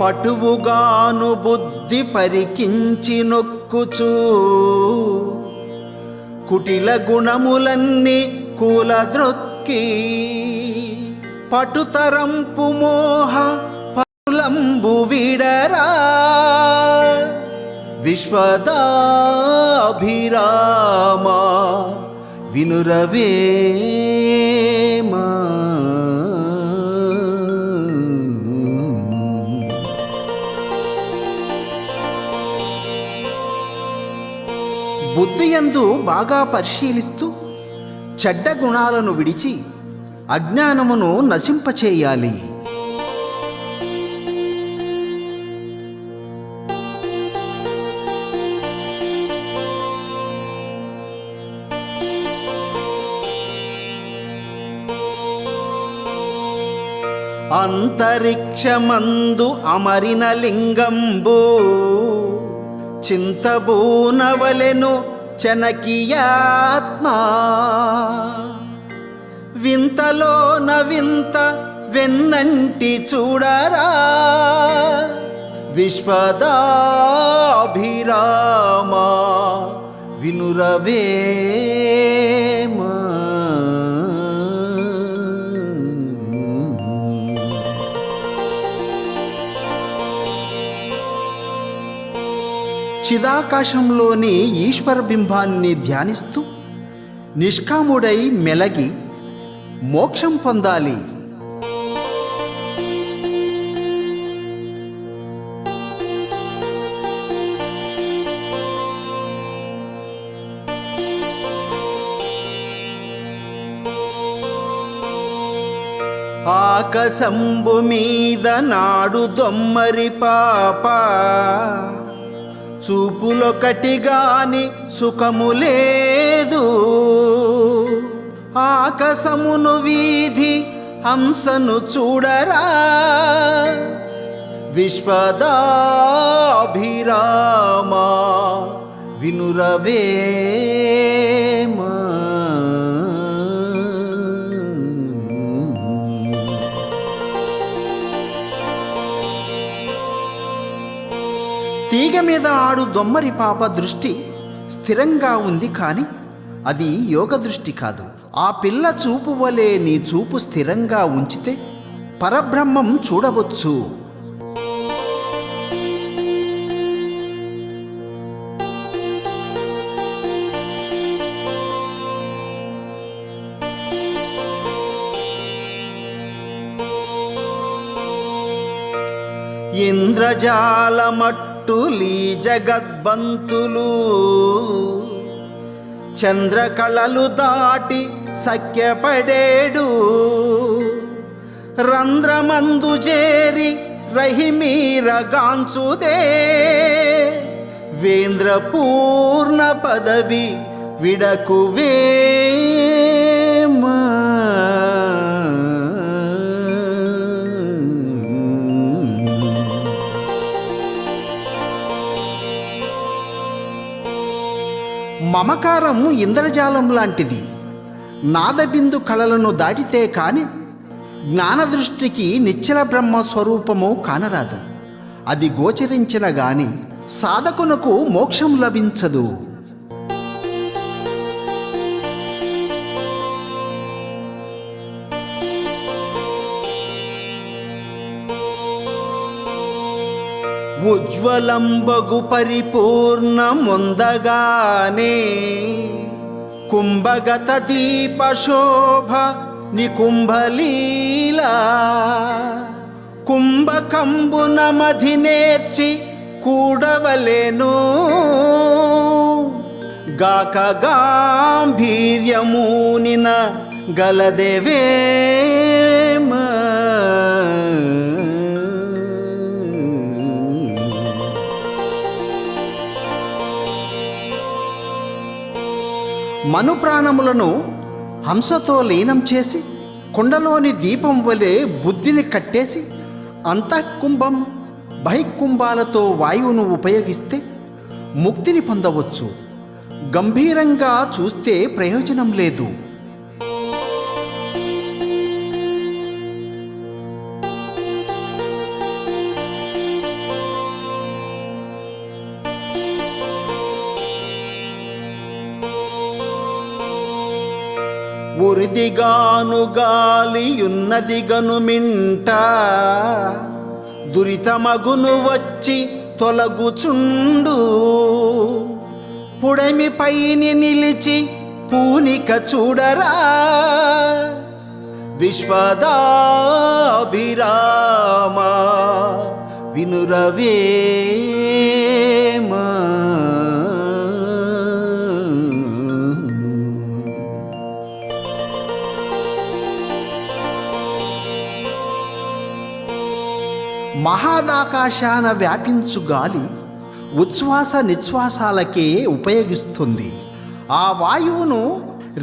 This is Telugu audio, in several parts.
పటువుగాను బుద్ధి పరికించి నొక్కుచూ. కుటిల గుణములన్నీ కూలద్రొక్కి. పటుతరంపు మోహ పరులంబు విడరా. విశ్వదాభిరామా వినురవే బుద్ధియందు బాగా పరిశీలిస్తూ చెడ్డ గుణాలను విడిచి అజ్ఞానమును నశింపచేయాలి. అంతరిక్షమందు అమరిన లింగంబు చింతబూనవలెను చెనకియాత్మా. వింతలోన వింత వెన్నంటి చూడరా. విశ్వదాభిరామా వినురవే. చిదాకాశంలోని ఈశ్వర బింబాన్ని ధ్యానిస్తూ నిష్కాముడై మెలగి మోక్షం పొందాలి. ఆకశంబు మీద నాడు దొమ్మరి పాప. చూపులొకటి గాని సుఖము లేదు. ఆకాశమును వీధి హంసను చూడరా. విశ్వదాభిరామా వినురవే తీగ మీద ఆడు దొమ్మరి పాప దృష్టి స్థిరంగా ఉంది కానీ అది యోగ దృష్టి కాదు. ఆ పిల్ల చూపు వలె నీ చూపు స్థిరంగా ఉంచితే పరబ్రహ్మం చూడవచ్చు. ఇంద్రజాలమట్టులీ జగద్బంతులు. చంద్రకళలు దాటి సఖ్యపడేడు. రంధ్రమందు చేరి రహిమీరగాంచుదే వేంద్ర పూర్ణ పదవి విడకువే. మమకారం ఇంద్రజాలం లాంటిది. నాదబిందు కళలను దాటితే కాని జ్ఞానదృష్టికి నిచ్చల బ్రహ్మ స్వరూపము కానరాదు. అది గోచరించిన గాని సాధకునకు మోక్షం లభించదు. ఉజ్వలంబగు పరిపూర్ణముందగానే. కుంభగత దీపశోభ నికుంభలీలా. కుంభకంబున మధి నేర్చి కూడవలేను. గాక గాంభీర్యమూనిన గలదేవేమా. మనుప్రాణములను హంసతో లీనం చేసి కుండలోని దీపం వలె బుద్ధిని కట్టేసి అంతఃకుంభం బహికుంభాలతో వాయువును ఉపయోగిస్తే ముక్తిని పొందవచ్చు. గంభీరంగా చూస్తే ప్రయోజనం లేదు. ఉరిదిగాను గాలియున్నది గనుమింట దురితమగును వచ్చి తొలగుచుండు. పుడమి పైని నిలిచి పూనిక చూడరా. విశ్వదాభిరామ వినురవే. మహాదాకాశాన వ్యాపించు గాలి ఉచ్ఛ్వాస నిశ్వాసాలకే ఉపయోగిస్తుంది. ఆ వాయువును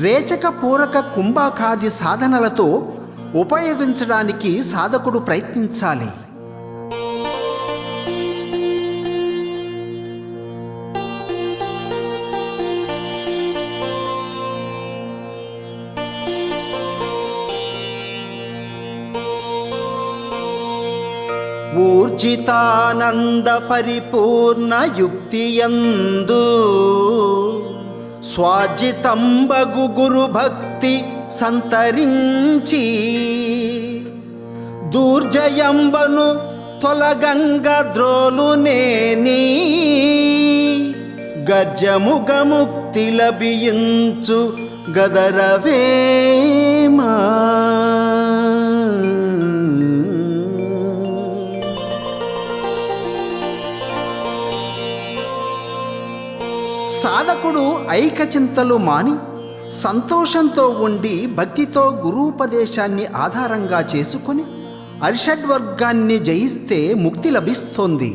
రేచక పూరక కుంభకాది సాధనలతో ఉపయోగించడానికి సాధకుడు ప్రయత్నించాలి. పూజితానంద పరిపూర్ణ యుక్తియందు స్వాజితంబగు గురు భక్తి సంతరించి దూర్జయంబను తొలగంగ ద్రోలునేని గజముగముక్తి లభించు గదరవేమా సాధకుడు ఐకచింతలు మాని సంతోషంతో ఉండి భక్తితో గురూపదేశాన్ని ఆధారంగా చేసుకొని అరిషడ్వర్గాన్ని జయిస్తే ముక్తి లభిస్తోంది.